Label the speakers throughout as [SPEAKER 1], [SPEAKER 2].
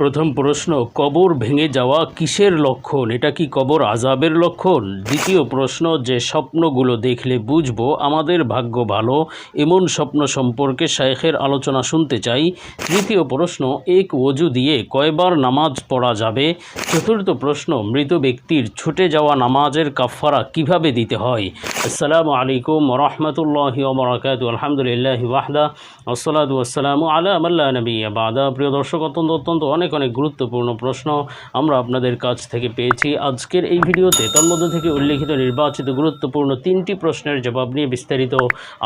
[SPEAKER 1] প্রথম প্রশ্ন, কবর ভেঙে যাওয়া কিসের লক্ষণ? এটা কি কবর আজাবের লক্ষণ? দ্বিতীয় প্রশ্ন, যে স্বপ্নগুলো দেখলে বুঝব আমাদের ভাগ্য ভালো, এমন স্বপ্ন সম্পর্কে শায়েখের আলোচনা শুনতে চাই। তৃতীয় প্রশ্ন, এক ওজু দিয়ে কয়বার নামাজ পড়া যাবে? চতুর্থ প্রশ্ন, মৃত ব্যক্তির ছুটে যাওয়া নামাজের কাফারা কীভাবে দিতে হয়? আসসালামু আলাইকুম রহমতুল্লাহ বরাকাত আলহামদুলিল্লাহ ওয়াহদা আসসালামু আল্লাহ নবী বাদা। প্রিয় দর্শক, অত্যন্ত অত্যন্ত অনেক অনেক অনেক গুরুত্বপূর্ণ প্রশ্ন আমরা আপনাদের কাছ থেকে পেয়েছি। আজকের এই ভিডিওতে তন্মধ্য থেকে উল্লেখিত নির্বাচিত গুরুত্বপূর্ণ তিনটি প্রশ্নের জবাব নিয়ে বিস্তারিত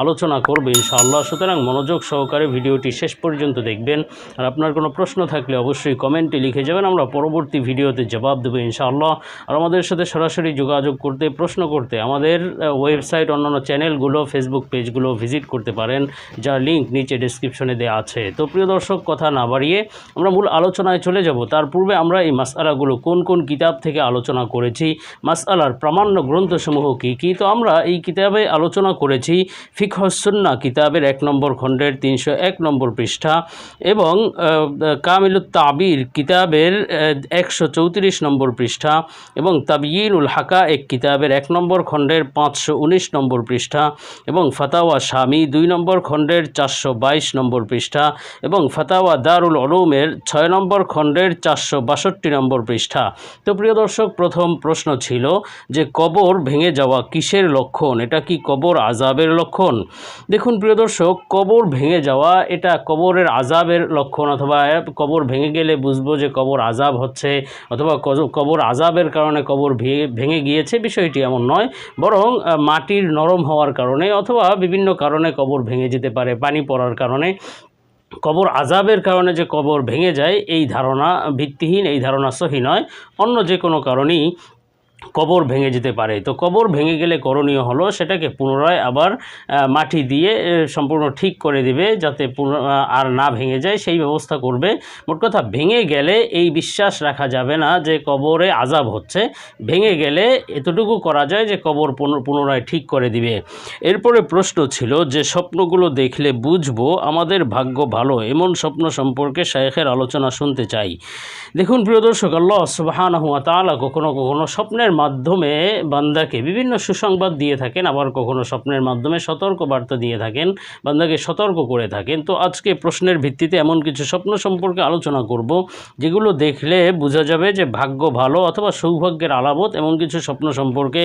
[SPEAKER 1] আলোচনা করবে ইনশাআল্লাহ। সুতরাং মনোযোগ সহকারে ভিডিওটি শেষ পর্যন্ত দেখবেন। আর আপনার কোনো প্রশ্ন থাকলে অবশ্যই কমেন্টে লিখে যাবেন। আমরা পরবর্তী ভিডিওতে জবাব দেবো ইনশাআল্লাহ। আর আমাদের সাথে সরাসরি যোগাযোগ করতে, প্রশ্ন করতে আমাদের ওয়েবসাইট, অন্যান্য চ্যানেলগুলো, ফেসবুক পেজগুলো ভিজিট করতে পারেন। যার লিঙ্ক নিচে ডিসক্রিপশনে দেওয়া আছে। তো প্রিয় দর্শক, কথা না বাড়িয়ে আমরা মূল আলোচনায় চলে যাব। তার পূর্বে আমরা এই মাসআলাগুলো কোন কোন কিতাব থেকে আলোচনা করেছি, মাসআলার প্রামাণ্য গ্রন্থসমূহ কী কী? তো আমরা এই কিতাবে আলোচনা করেছি ফিকহসুন্না কিতাবের এক নম্বর খণ্ডের তিনশো এক নম্বর পৃষ্ঠা এবং কামিলুত তাবির কিতাবের একশো চৌত্রিশ নম্বর পৃষ্ঠা এবং তাবিয়িনুল হাকা এক কিতাবের এক নম্বর খণ্ডের পাঁচশো উনিশ নম্বর পৃষ্ঠা এবং ফাতাওয়া স্বামী দুই নম্বর খণ্ডের চারশো বাইশ নম্বর পৃষ্ঠা এবং ফাতাওয়া দারুল অলুমের ছয় নম্বর খণ্ডের চারশো বাষট্টি নম্বর পৃষ্ঠা। তো প্রিয় দর্শক, প্রথম প্রশ্ন ছিল যে কবর ভেঙে যাওয়া কিসের লক্ষণ? এটা কি কবর আজাবের লক্ষণ? দেখুন প্রিয় দর্শক, কবর ভেঙে যাওয়া এটা কবরের আজাবের লক্ষণ অথবা কবর ভেঙে গেলে বুঝব যে কবর আজাব হচ্ছে অথবা কবর আজাবের কারণে কবর ভেঙে গিয়েছে। বিষয়টি এমন নয়, বরং মাটির নরম হওয়ার কারণে অথবা বিভিন্ন কারণে কবর ভেঙে যেতে পারে, পানি পড়ার কারণে। কবর আজাবের কারণে যে কবর ভেঙে যায়, এই ধারণা ভিত্তিহীন, এই ধারণা সহি নয়। অন্য যে কোনো কারণেই কবর ভেঙে যেতে পারে। তো কবর ভেঙে গেলে করণীয় হলো সেটাকে পুনরায় আবার মাটি দিয়ে সম্পূর্ণ ঠিক করে দিবে যাতে আর না ভেঙে যায়, সেই ব্যবস্থা করবে। মোট কথা, ভেঙে গেলে এই বিশ্বাস রাখা যাবে না যে কবরে আজাব হচ্ছে। ভেঙে গেলে এতটুকু করা যায় যে কবর পুন- পুনরায় ঠিক করে দিবে। এরপরে প্রশ্ন ছিল যে স্বপ্নগুলো দেখলে বুঝব আমাদের ভাগ্য ভালো, এমন স্বপ্ন সম্পর্কে শায়েখের আলোচনা শুনতে চাই। দেখুন, প্রিয় দর্শক, আল্লাহ সুবাহানহু তাআলা কখনো কখনো স্বপ্নের মাধ্যমে বান্দাকে বিভিন্ন সুসংবাদ দিয়ে থাকেন, আবার কখনো স্বপ্নের মাধ্যমে সতর্ক বার্তা দিয়ে থাকেন, বান্দাকে সতর্ক করে থাকেন। তো আজকে প্রশ্নের ভিত্তিতে এমন কিছু স্বপ্ন সম্পর্কে আলোচনা করব, যেগুলো দেখলে বোঝা যাবে যে ভাগ্য ভালো অথবা সৌভাগ্যের আলামত এমন কিছু স্বপ্ন সম্পর্কে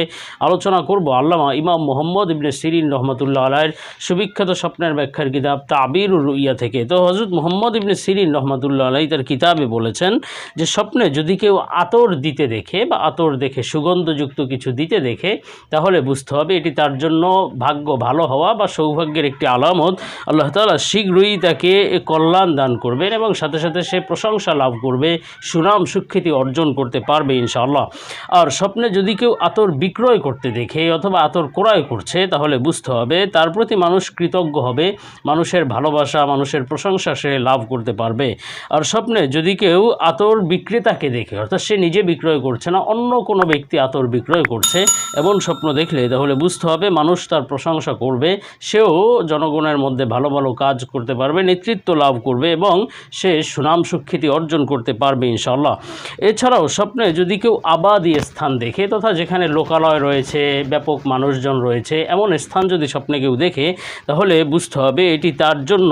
[SPEAKER 1] আলোচনা করব। আল্লামা ইমাম মোহাম্মদ ইবনে সিরিন রহমতুল্লাহ আলাইয়ের সুবিখ্যাত স্বপ্নের ব্যাখ্যার কিতাব তাবির রুইয়া থেকে। তো হজরত মোহাম্মদ ইবনে সিরিন রহমতুল্লাহ আলাই তার কিতাবে বলেছেন যে স্বপ্নে যদি কেউ আতর দিতে দেখে বা আতর দেখে সুগন্ধযুক্ত কিছু দিতে দেখে তাহলে বুঝতে হবে এটি তার জন্য ভাগ্য ভালো হওয়া বা সৌভাগ্যের একটি আলামত। আল্লাহ তাআলা শীঘ্রই তাকে কল্যাণ দান করবেন এবং সাথে সাথে সে প্রশংসা লাভ করবে, সুনাম সুখ্যাতি অর্জন করতে পারবে ইনশাআল্লাহ। আর স্বপ্নে যদি কেউ আতর বিক্রয় করতে দেখে অথবা আতর ক্রয় করছে, তাহলে বুঝতে হবে তার প্রতি মানুষ কৃতজ্ঞ হবে, মানুষের ভালোবাসা, মানুষের প্রশংসা সে লাভ করতে পারবে। আর স্বপ্নে যদি কেউ আতর বিক্রেতাকে দেখে, অর্থাৎ সে নিজে বিক্রয় করছে না, অন্য কোনো ব্যক্তি আতর বিক্রয় করছে, এমন স্বপ্ন দেখলে তাহলে বুঝতে হবে মানুষ তার প্রশংসা করবে, সেও জনগণের মধ্যে ভালো ভালো কাজ করতে পারবে, নেতৃত্ব লাভ করবে এবং সে সুনাম সুখ্যাতি অর্জন করতে পারবে ইনশাল্লাহ এছাড়াও স্বপ্নে যদি কেউ আবাদী স্থান দেখে তথা যেখানে লোকালয় রয়েছে, ব্যাপক মানুষজন রয়েছে, এমন স্থান যদি স্বপ্নে কেউ দেখে, তাহলে বুঝতে হবে এটি তার জন্য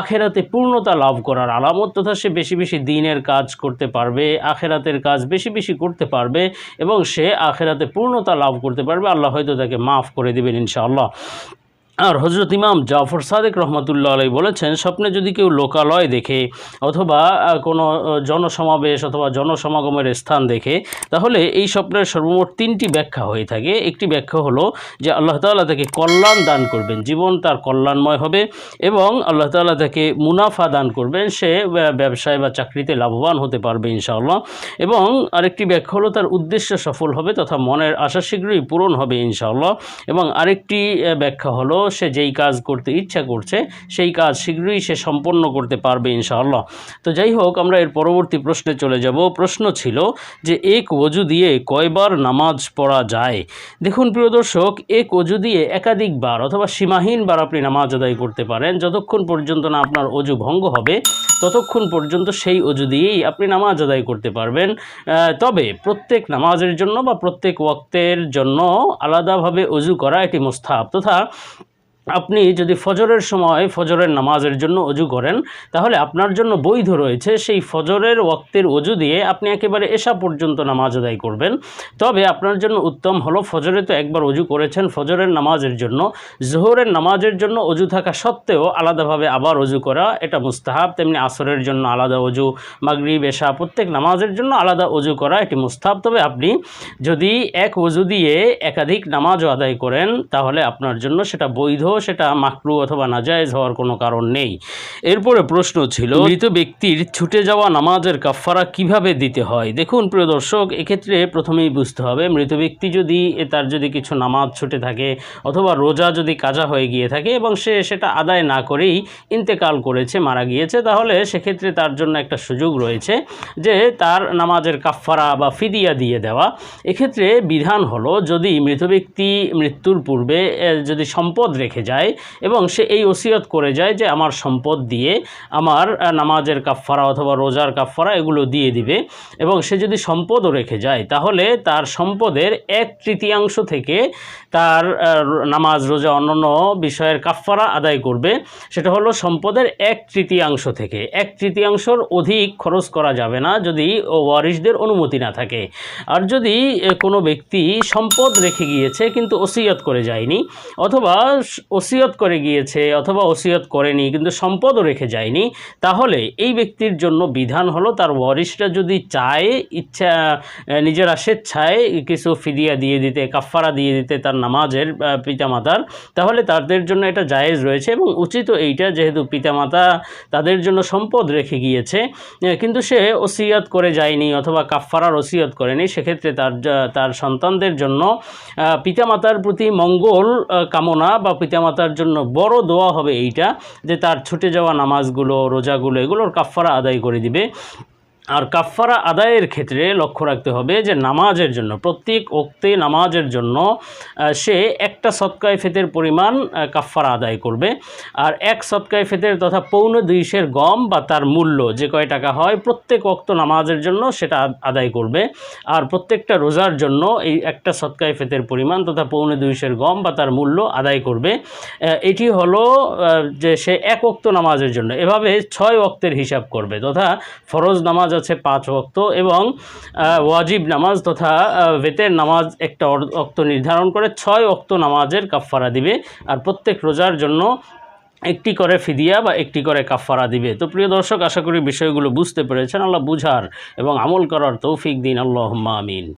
[SPEAKER 1] আখেরাতে পূর্ণতা লাভ করার আলামত তথা সে বেশি বেশি দিনের কাজ করতে পারবে, আখেরাতের কাজ বেশি বেশি করতে পারবে এবং সে আখেরাতে পূর্ণতা লাভ করতে পারবে। আল্লাহ হয়তো তাকে মাফ করে দেবেন ইনশাআল্লাহ। আর হজরত ইমাম জাফর সাদেক রহমতুল্লাহ আলাই বলেছেন, স্বপ্নে যদি কেউ লোকালয় দেখে অথবা কোনো জনসমাবেশ অথবা জনসমাগমের স্থান দেখে, তাহলে এই স্বপ্নের সর্বমোট তিনটি ব্যাখ্যা হয়ে থাকে। একটি ব্যাখ্যা হলো যে আল্লাহ তাআলা তাকে কল্যাণ দান করবেন, জীবন তার কল্যাণময় হবে এবং আল্লাহ তাআলা তাকে মুনাফা দান করবেন, সে ব্যবসায় বা চাকরিতে লাভবান হতে পারবে ইনশাআল্লাহ। এবং আরেকটি ব্যাখ্যা হলো তার উদ্দেশ্য সফল হবে তথা মনের আশা শীঘ্রই পূরণ হবে ইনশাআল্লাহ। এবং আরেকটি ব্যাখ্যা হলো সে যেই কাজ করতে ইচ্ছা করছে, সেই কাজ শীঘ্রই সে সম্পন্ন করতে পারবে ইনশাআল্লাহ। তো যাই হোক, আমরা এর পরবর্তী প্রশ্নে চলে যাব। প্রশ্ন ছিল যে, এক ওজু দিয়ে কয়বার নামাজ পড়া যায়? দেখুন প্রিয় দর্শক, এক অজু দিয়ে একাধিকবার অথবা সীমাহীনবার আপনি নামাজ আদায় করতে পারেন। যতক্ষণ পর্যন্ত না আপনার অজু ভঙ্গ হবে, ততক্ষণ পর্যন্ত সেই অজু দিয়েই আপনি নামাজ আদায় করতে পারবেন। তবে প্রত্যেক নামাজের জন্য বা প্রত্যেক ওয়াক্তের জন্য আলাদাভাবে অজু করা এটি মোস্তাহাব তথা আপনি যদি ফজরের সময় ফজরের নামাজের জন্য অজু করেন, তাহলে আপনার জন্য বৈধ রয়েছে সেই ফজরের ওয়াক্তের অজু দিয়ে আপনি একেবারে এশা পর্যন্ত নামাজ আদায় করবেন। তবে আপনার জন্য উত্তম হলো, ফজরে তো একবার অজু করেছেন ফজরের নামাজের জন্য। জোহরের নামাজের জন্য অজু থাকা সত্ত্বেও আলাদাভাবে আবার অজু করা, এটা মুস্তাহাব। তেমনি আসরের জন্য আলাদা অজু, মাগরিব, এশা, প্রত্যেক নামাজের জন্য আলাদা অজু করা, এটি মুস্তাহাব। তবে আপনি যদি এক অজু দিয়ে একাধিক নামাজও আদায় করেন, তাহলে আপনার জন্য সেটা বৈধ সেটা মাকরু অথবা নাজায়েজ হওয়ার কোনো কারণ নেই। এরপরে প্রশ্ন ছিল, মৃত ব্যক্তির ছুটে যাওয়া নামাজের কাফফারা কীভাবে দিতে হয়? দেখুন প্রিয় দর্শক, এক্ষেত্রে প্রথমেই বুঝতে হবে, মৃত ব্যক্তি যদি তার যদি কিছু নামাজ ছুটে থাকে অথবা রোজা যদি কাজা হয়ে গিয়ে থাকে এবং সে সেটা আদায় না করেই ইন্তেকাল করেছে, মারা গিয়েছে, তাহলে সেক্ষেত্রে তার জন্য একটা সুযোগ রয়েছে যে তার নামাজের কাফফারা বা ফিদিয়া দিয়ে দেওয়া। এক্ষেত্রে বিধান হলো, যদি মৃত ব্যক্তি মৃত্যুর পূর্বে যদি সম্পদ রেখে যায় এবং সে এই ওসিয়ত করে যায় যে আমার সম্পদ দিয়ে আমার নামাজের কাফফারা অথবা রোজার কাফফারা এগুলো দিয়ে দিবে এবং সে যদি সম্পদও রেখে যায় তাহলে তার সম্পদের এক তৃতীয়াংশ থেকে তার নামাজ, রোজা, অন্যান্য বিষয়ের কাফফারা আদায় করবে। সেটা হলো সম্পদের এক তৃতীয়াংশ থেকে। এক তৃতীয়াংশর অধিক খরচ করা যাবে না যদি ওয়ারিসদের অনুমতি না থাকে। আর যদি কোনো ব্যক্তি সম্পদ রেখে গিয়েছে কিন্তু ওসিয়ত করে যায়নি অথবা ওসিয়ত করে গিয়েছে অথবা ওসিয়ত করেনি, কিন্তু সম্পদও রেখে যায়নি, তাহলে এই ব্যক্তির জন্য বিধান হলো তার ওয়ারিসরা যদি চায়, ইচ্ছা নিজেরা স্বেচ্ছায় কিছু ফিদিয়া দিয়ে দিতে, কাফফারা দিয়ে দিতে তার নামাজের পিতামাতার, তাহলে তাদের জন্য এটা জায়েজ রয়েছে এবং উচিত এইটা যেহেতু পিতামাতা তাদের জন্য সম্পদ রেখে গিয়েছে কিন্তু সে ওসিয়ত করে যায়নি অথবা কাফফারার ওসিয়ত করেনি, সেক্ষেত্রে তার তার সন্তানদের জন্য পিতামাতার প্রতি মঙ্গল কামনা বা পিতামাতার জন্য বড় দোয়া হবে এইটা যে তার ছুটে যাওয়া নামাজগুলো, রোজাগুলো, এগুলোর কাফফারা আদায় করে দিবে। আর কাফফারা আদায়ের ক্ষেত্রে লক্ষ্য রাখতে হবে যে নামাজের জন্য, প্রত্যেক ওক্তে নামাজের জন্য সে একটা সৎকায় ফেতের পরিমাণ কাফফারা আদায় করবে। আর এক সৎকায় ফেতের তথা পৌনে দুইশের গম বা তার মূল্য যে কয় টাকা হয়, প্রত্যেক ওক্ত নামাজের জন্য সেটা আদায় করবে। আর প্রত্যেকটা রোজার জন্য এই একটা সৎকায় ফেতের পরিমাণ তথা পৌনে দুইশের গম বা তার মূল্য আদায় করবে। এটি হলো যে সে এক ওক্ত নামাজের জন্য, এভাবে ছয় ওক্তের হিসাব করবে তথা ফরজ নামাজ আছে পাঁচ ওক্ত এবং ওয়াজিব নামাজ তথা বেতের নামাজ একটা অক্ত নির্ধারণ করে ছয় অক্ত নামাজের কাফফারা দিবে। আর প্রত্যেক রোজার জন্য একটি করে ফিদিয়া বা একটি করে কাফফারা দিবে। তো প্রিয় দর্শক, আশা করি বিষয়গুলো বুঝতে পেরেছেন। আল্লাহ বুঝার এবং আমল করার তৌফিক দিন। আল্লাহ আমিন।